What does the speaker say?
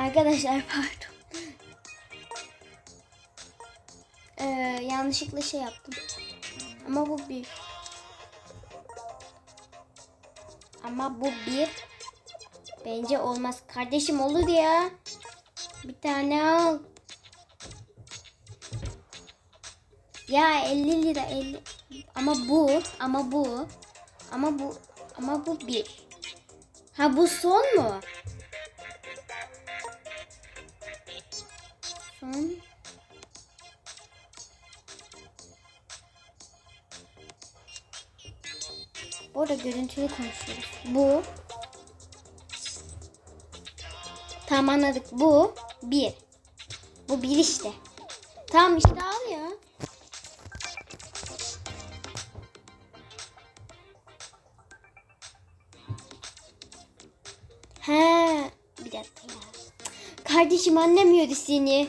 Arkadaşlar pardon. Ee, yanlışlıkla şey yaptım. Ama bu bir. Ama bu bir. Bence olmaz. Kardeşim olur ya. Bir tane al. Ya 50 lira 50. Ama bu, ama bu, ama bu, ama bu bir. Ha bu son mu? Son. Bu arada görüntülü konuşuyoruz. Bu. Tamam anladık. Bu bir. Bu bir işte. Tamam işte al ya. He, bir dakika ya. Kardeşim anlamıyordu seni.